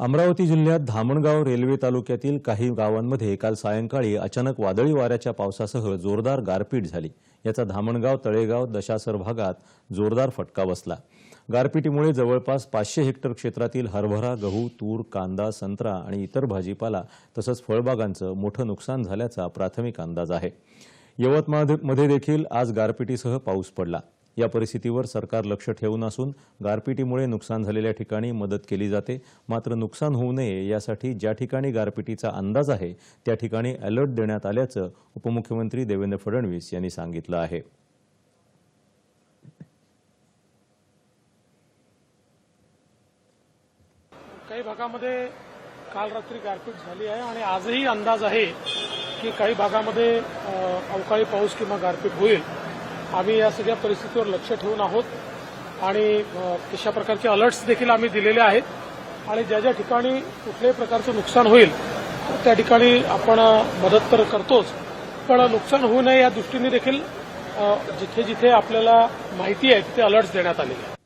अमरावती जिल्ह्यात धामणगाव रेल्वे तालुक्यातील काही गावांमध्ये काल सायंकाळी अचानक वादळी वाऱ्याच्या पावसासह जोरदार गारपीट झाली. याचा धामणगाव तळेगाव दशासर भागात जोरदार फटका बसला. गारपिटीमुळे जवळपास पाचशे हेक्टर क्षेत्रातील हरभरा गहू तूर कांदा संत्रा आणि इतर भाजीपाला तसंच फळबागांचं मोठं नुकसान झाल्याचा प्राथमिक अंदाज आहे. यवतमाळमध्ये देखील आज गारपिटीसह पाऊस पडला. या परिस्थितीवर सरकार लक्ष ठेवून असून गारपिटीमुळे नुकसान झालेल्या ठिकाणी मदत केली जाते. मात्र नुकसान होऊ नये यासाठी ज्या ठिकाणी गारपिटीचा अंदाज आहे त्या ठिकाणी अलर्ट देण्यात आल्याचं उपमुख्यमंत्री देवेंद्र फडणवीस यांनी सांगितलं आहे. काही भागामध्ये काल रात्री गारपीट झाली आहे आणि आजही अंदाज आहे की काही भागामध्ये अवकाळी पाऊस किंवा गारपीट होईल. आम्ही या सगळ्या परिस्थितीवर लक्ष ठेवून आहोत आणि अ, तशा प्रकारचे अलर्ट्स देखील आम्ही दिलेले आहेत आणि ज्या ज्या ठिकाणी कुठल्याही प्रकारचं नुकसान होईल त्या ठिकाणी आपण मदत तर करतोच. पण नुकसान होऊ नये या दृष्टीने देखील जिथे जिथे आपल्याला माहिती आहे तिथे अलर्ट्स देण्यात आलेले आहेत.